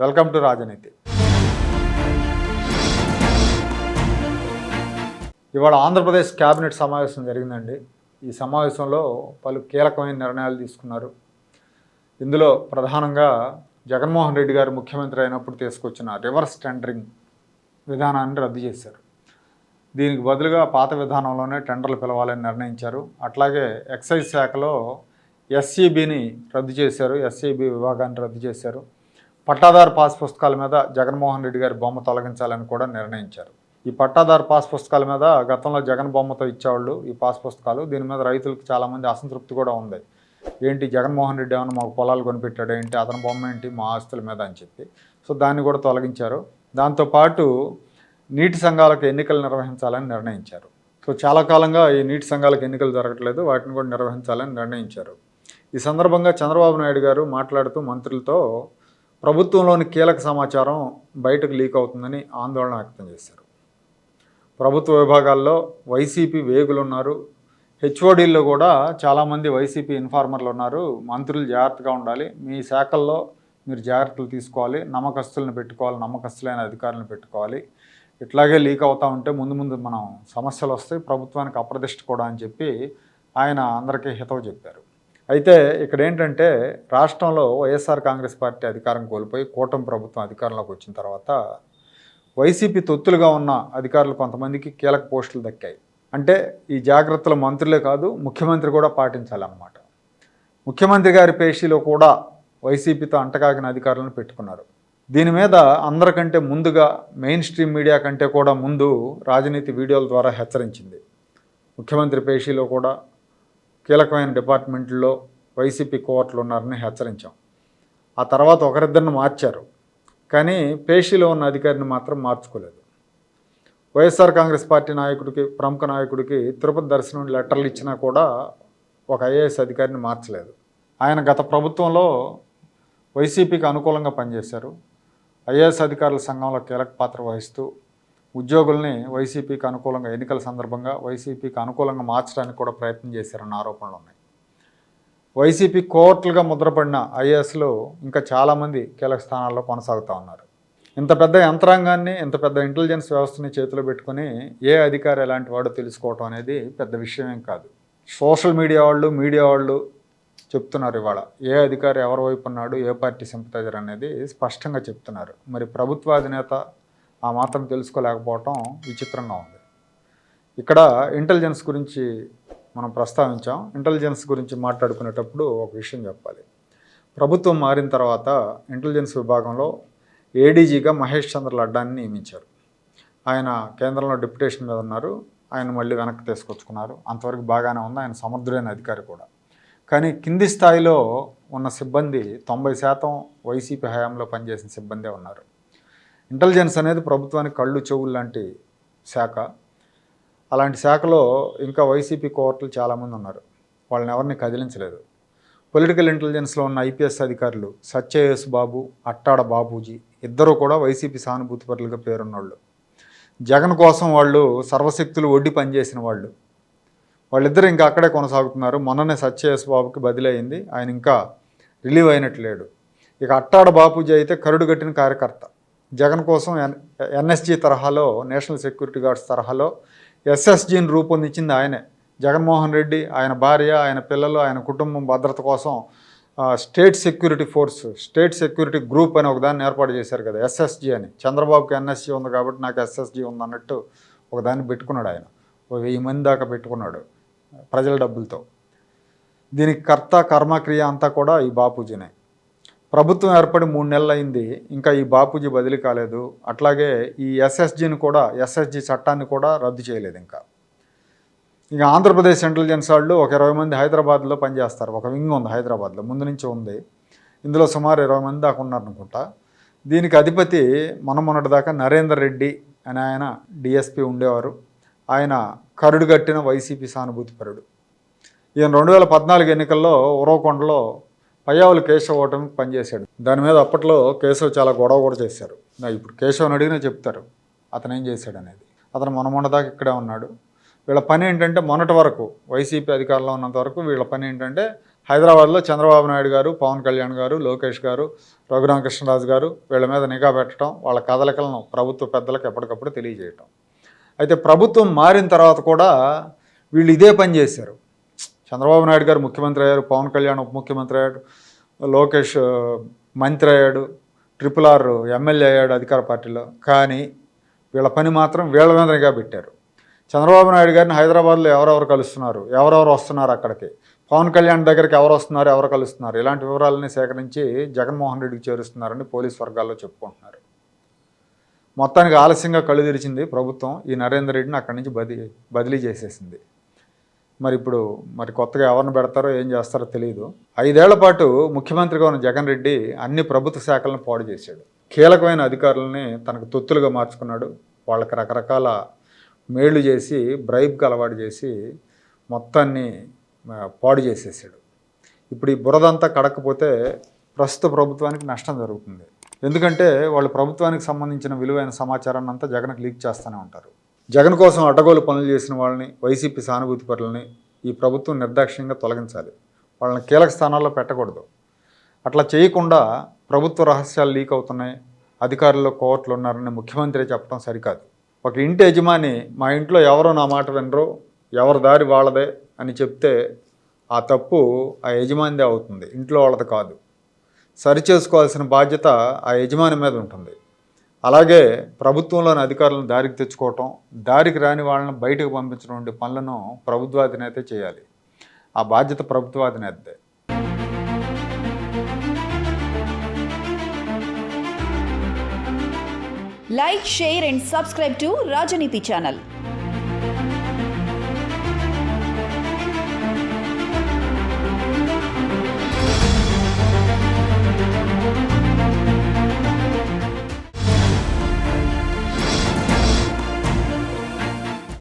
Welcome to రాజనీతి. ఇవాళ Andhra Pradesh cabinet సమావేశం జరిగిందండి. ఈ సమావేశంలో పలు కీలకమైన నిర్ణయాలు తీసుకున్నారు. ఇందులో ప్రధానంగా జగన్మోహన్ రెడ్డి గారు ముఖ్యమంత్రి అయినప్పుడు తీసుకొచ్చిన రివర్స్ టెండరింగ్ విధానాన్ని రద్దు చేశారు. దీనికి బదులుగా పాత విధానంలోనే టెండర్లు పిలవాలని నిర్ణయించారు. అట్లాగే ఎక్సైజ్ శాఖలో ఎస్సీబీని రద్దు చేశారు. ఎస్సీబీ విభాగాన్ని రద్దు చేశారు. పట్టాదారు పాస్ పుస్తకాల మీద జగన్మోహన్ రెడ్డి గారి బొమ్మ తొలగించాలని కూడా నిర్ణయించారు. ఈ పట్టాదారు పాస్ పుస్తకాల మీద గతంలో జగన్ బొమ్మతో ఇచ్చేవాళ్ళు ఈ పాస్ పుస్తకాలు. దీని మీద రైతులకు చాలామంది అసంతృప్తి కూడా ఉంది. ఏంటి జగన్మోహన్ రెడ్డి ఏమైనా మాకు పొలాలు కొనిపెట్టాడు? ఏంటి అతని బొమ్మ ఏంటి? మా ఆస్తుల మీద అని చెప్పి. సో దాన్ని కూడా తొలగించారు. దాంతోపాటు నీటి సంఘాలకు ఎన్నికలు నిర్వహించాలని నిర్ణయించారు. సో చాలా కాలంగా ఈ నీటి సంఘాలకు ఎన్నికలు జరగట్లేదు. వాటిని కూడా నిర్వహించాలని నిర్ణయించారు. ఈ సందర్భంగా చంద్రబాబు నాయుడు గారు మాట్లాడుతూ మంత్రులతో ప్రభుత్వంలోని కీలక సమాచారం బయటకు లీక్ అవుతుందని ఆందోళన వ్యక్తం చేశారు. ప్రభుత్వ విభాగాల్లో వైసీపీ వేగులు ఉన్నారు. హెచ్ఓడీల్లో కూడా చాలామంది వైసీపీ ఇన్ఫార్మర్లు ఉన్నారు. మంత్రులు జాగ్రత్తగా ఉండాలి. మీ శాఖల్లో మీరు జాగ్రత్తలు తీసుకోవాలి. నమ్మకస్తులను పెట్టుకోవాలి. నమ్మకస్తులైన అధికారులను పెట్టుకోవాలి. ఇట్లాగే లీక్ అవుతూ ఉంటే ముందు ముందు మనం సమస్యలు వస్తాయి. ప్రభుత్వానికి అప్రదిష్ట కూడా అని చెప్పి ఆయన అందరికీ హితవు చెప్పారు. అయితే ఇక్కడ ఏంటంటే రాష్ట్రంలో వైఎస్ఆర్ కాంగ్రెస్ పార్టీ అధికారం కోల్పోయి కూటమి ప్రభుత్వం అధికారంలోకి వచ్చిన తర్వాత వైసీపీ తొత్తులుగా ఉన్న అధికారులు కొంతమందికి కీలక పోస్టులు దక్కాయి. అంటే ఈ జాగ్రత్తలు మంత్రులే కాదు ముఖ్యమంత్రి కూడా పాటించాలన్నమాట. ముఖ్యమంత్రి గారి పేషీలో కూడా వైసీపీతో అంటకాగిన అధికారులను పెట్టుకున్నారు. దీని మీద అందరికంటే ముందుగా మెయిన్ స్ట్రీమ్ మీడియా కంటే కూడా ముందు రాజనీతి వీడియోల ద్వారా హెచ్చరించింది. ముఖ్యమంత్రి పేషీలో కూడా కీలకమైన డిపార్ట్మెంట్లో వైసీపీ కోర్టులు ఉన్నారని హెచ్చరించాం. ఆ తర్వాత ఒకరిద్దరిని మార్చారు. కానీ పేషీలో ఉన్న అధికారిని మాత్రం మార్చుకోలేదు. వైఎస్ఆర్ కాంగ్రెస్ పార్టీ నాయకుడికి ప్రముఖ నాయకుడికి తిరుపతి దర్శనం లెటర్లు ఇచ్చినా కూడా ఒక ఐఏఎస్ అధికారిని మార్చలేదు. ఆయన గత ప్రభుత్వంలో వైసీపీకి అనుకూలంగా పనిచేశారు. ఐఏఎస్ అధికారుల సంఘంలో కీలక పాత్ర వహిస్తూ ఉద్యోగుల్ని వైసీపీకి అనుకూలంగా ఎన్నికల సందర్భంగా వైసీపీకి అనుకూలంగా మార్చడానికి కూడా ప్రయత్నం చేశారన్న ఆరోపణలు ఉన్నాయి. వైసీపీ కోర్టులుగా ముద్రపడిన ఐఏఎస్లు ఇంకా చాలామంది కీలక స్థానాల్లో కొనసాగుతూ ఉన్నారు. ఇంత పెద్ద యంత్రాంగాన్ని ఇంత పెద్ద ఇంటెలిజెన్స్ వ్యవస్థని చేతిలో పెట్టుకొని ఏ అధికారి ఎలాంటి వాడో తెలుసుకోవటం అనేది పెద్ద విషయమేం కాదు. సోషల్ మీడియా వాళ్ళు మీడియా వాళ్ళు చెప్తున్నారు ఇవాళ. ఏ అధికారి ఎవరి వైపు ఉన్నాడు ఏ పార్టీ సింపతైజర్ అనేది స్పష్టంగా చెప్తున్నారు. మరి ప్రభుత్వ అధినేత ఆ మాత్రం తెలుసుకోలేకపోవటం విచిత్రంగా ఉంది. ఇక్కడ ఇంటెలిజెన్స్ గురించి మనం ప్రస్తావించాం. ఇంటెలిజెన్స్ గురించి మాట్లాడుకునేటప్పుడు ఒక విషయం చెప్పాలి. ప్రభుత్వం మారిన తర్వాత ఇంటెలిజెన్స్ విభాగంలో ఏడీజీగా మహేష్ చంద్ర లడ్డాని నియమించారు. ఆయన కేంద్రంలో డిప్యుటేషన్ మీద ఉన్నారు. ఆయన మళ్ళీ వెనక్కి తీసుకొచ్చుకున్నారు. అంతవరకు బాగానే ఉంది. ఆయన సమర్థుడైన అధికారి కూడా. కానీ కింది స్థాయిలో ఉన్న సిబ్బంది తొంభై శాతం వైసీపీ హయాంలో పనిచేసిన సిబ్బందే ఉన్నారు. ఇంటెలిజెన్స్ అనేది ప్రభుత్వానికి కళ్ళు చెవులు లాంటి శాఖ. అలాంటి శాఖలో ఇంకా వైసీపీ కోర్టులు చాలామంది ఉన్నారు. వాళ్ళని ఎవరిని కదిలించలేదు. పొలిటికల్ ఇంటెలిజెన్స్లో ఉన్న ఐపీఎస్ అధికారులు సత్యయస్ బాబు అట్టాడ బాబూజీ ఇద్దరు కూడా వైసీపీ సానుభూతిపరులుగా పేరున్నోళ్ళు. జగన్ కోసం వాళ్ళు సర్వశక్తులు ఒడ్డి పనిచేసిన వాళ్ళు. వాళ్ళిద్దరు ఇంకా అక్కడే కొనసాగుతున్నారు. మొన్ననే సత్యయస్ బాబుకి బదిలీ ఆయన ఇంకా రిలీవ్ అయినట్టు లేడు. ఇక అట్టాడ బాపూజీ అయితే కరుడుగట్టిన కార్యకర్త. జగన్ కోసం ఎన్ ఎన్ఎస్జి తరహాలో నేషనల్ సెక్యూరిటీ గార్డ్స్ తరహాలో ఎస్ఎస్జీని రూపొందించింది ఆయనే. జగన్మోహన్ రెడ్డి ఆయన భార్య ఆయన పిల్లలు ఆయన కుటుంబం భద్రత కోసం state security force state security group అని ఒకదాన్ని ఏర్పాటు చేశారు కదా ఎస్ఎస్జి అని. చంద్రబాబుకి ఎన్ఎస్జి ఉంది కాబట్టి నాకు ఎస్ఎస్జి ఉంది అన్నట్టు ఒకదాన్ని పెట్టుకున్నాడు ఆయన. ఒక వెయ్యి మంది దాకా పెట్టుకున్నాడు ప్రజల డబ్బులతో. దీనికి కర్త కర్మక్రియ అంతా కూడా ఈ బాపూజీనే. ప్రభుత్వం ఏర్పడి మూడు నెలలు అయింది ఇంకా ఈ బాపూజీ బదిలీ కాలేదు. అట్లాగే ఈ ఎస్ఎస్జిని కూడా ఎస్ఎస్జి చట్టాన్ని కూడా రద్దు చేయలేదు ఇంకా. ఇక ఆంధ్రప్రదేశ్ ఇంటెలిజెన్స్ వాళ్ళు ఒక ఇరవై మంది హైదరాబాద్లో పనిచేస్తారు. ఒక వింగ్ ఉంది హైదరాబాద్లో ముందు నుంచి ఉంది. ఇందులో సుమారు ఇరవై మంది దాకా ఉన్నారనుకుంటా. దీనికి అధిపతి మన మొన్నటి దాకా నరేందర్ రెడ్డి అని ఆయన డిఎస్పి ఉండేవారు. ఆయన కరుడు కట్టిన వైసీపీ సానుభూతిపరుడు ఈయన రెండు వేల పద్నాలుగు ఎన్నికల్లో ఉరవకొండలో పయ్యావులు కేశవ్ ఓటమికి పనిచేశాడు. దాని మీద అప్పట్లో కేశవ్ చాలా గొడవ కూడా చేశారు. నా ఇప్పుడు కేశవ్ని అడిగినా చెప్తారు. అతను ఏం చేశాడు అనేది. అతను మొన్న మొన్న దాకా ఇక్కడే ఉన్నాడు. వీళ్ళ పని ఏంటంటే మొన్నటి వరకు వైసీపీ అధికారంలో ఉన్నంత వరకు వీళ్ళ పని ఏంటంటే హైదరాబాద్లో చంద్రబాబు నాయుడు గారు పవన్ కళ్యాణ్ గారు లోకేష్ గారు రఘురామకృష్ణరాజు గారు వీళ్ళ మీద నిఘా పెట్టడం వాళ్ళ కదలికలను ప్రభుత్వ పెద్దలకు ఎప్పటికప్పుడు తెలియజేయటం. అయితే ప్రభుత్వం మారిన తర్వాత కూడా వీళ్ళు ఇదే పని చేశారు. చంద్రబాబు నాయుడు గారు ముఖ్యమంత్రి అయ్యారు పవన్ కళ్యాణ్ ఉప ముఖ్యమంత్రి అయ్యాడు లోకేష్ మంత్రి అయ్యాడు ట్రిపుల్ ఆర్ ఎమ్మెల్యే అయ్యాడు అధికార పార్టీలో. కానీ వీళ్ళ పని మాత్రం వీళ్ళ మీదనిగా పెట్టారు. చంద్రబాబు నాయుడు గారిని హైదరాబాద్లో ఎవరెవరు కలుస్తున్నారు ఎవరెవరు వస్తున్నారు అక్కడికి? పవన్ కళ్యాణ్ దగ్గరికి ఎవరు వస్తున్నారు ఎవరు కలుస్తున్నారు? ఇలాంటి వివరాలని సేకరించి జగన్మోహన్ రెడ్డికి చేరుస్తున్నారని పోలీస్ వర్గాల్లో చెప్పుకుంటున్నారు. మొత్తానికి ఆలస్యంగా కళ్ళు తెరిచింది ప్రభుత్వం. ఈ నరేందర్ రెడ్డిని అక్కడి నుంచి బదిలీ బదిలీ చేసేసింది. మరి ఇప్పుడు మరి కొత్తగా ఎవరిని పెడతారో ఏం చేస్తారో తెలియదు ఐదేళ్ళ పాటు ముఖ్యమంత్రిగా ఉన్న జగన్ రెడ్డి అన్ని ప్రభుత్వ శాఖలను పాడు చేశాడు. కీలకమైన అధికారులని తనకు తొత్తులుగా మార్చుకున్నాడు. వాళ్ళకి రకరకాల మేళ్ళు చేసి బ్రైబ్కి అలవాటు చేసి మొత్తాన్ని పాడు చేసేసాడు. ఇప్పుడు ఈ బురదంతా కడకపోతే ప్రస్తుత ప్రభుత్వానికి నష్టం జరుగుతుంది. ఎందుకంటే వాళ్ళు ప్రభుత్వానికి సంబంధించిన విలువైన సమాచారాన్ని అంతా జగన్కి లీక్ చేస్తూనే ఉంటారు. జగన్ కోసం అడ్డగోలు పనులు చేసిన వాళ్ళని వైసీపీ సానుభూతి పరులని ఈ ప్రభుత్వం నిర్దాక్ష్యంగా తొలగించాలి. వాళ్ళని కీలక స్థానాల్లో పెట్టకూడదు. అట్లా చేయకుండా ప్రభుత్వ రహస్యాలు లీక్ అవుతున్నాయి. అధికారుల్లో కోర్టులు ఉన్నారని ముఖ్యమంత్రి చెప్పడం సరికాదు. ఒక ఇంటి యజమాని మా ఇంట్లో ఎవరో నా మాట వినరు ఎవరి దారి వాళ్ళదే అని చెప్తే ఆ తప్పు ఆ యజమానిదే అవుతుంది. ఇంట్లో వాళ్ళది కాదు. సరిచేసుకోవాల్సిన బాధ్యత ఆ యజమాని మీద ఉంటుంది. అలాగే ప్రభుత్వంలోని అధికారులను దారికి తెచ్చుకోవటం దారికి రాని వాళ్ళని బయటకు పంపించడం వంటి పనులను ప్రభుత్వాధినేతే చేయాలి. ఆ బాధ్యత ప్రభుత్వాధినేతే like share and subscribe to Rajaneeti channel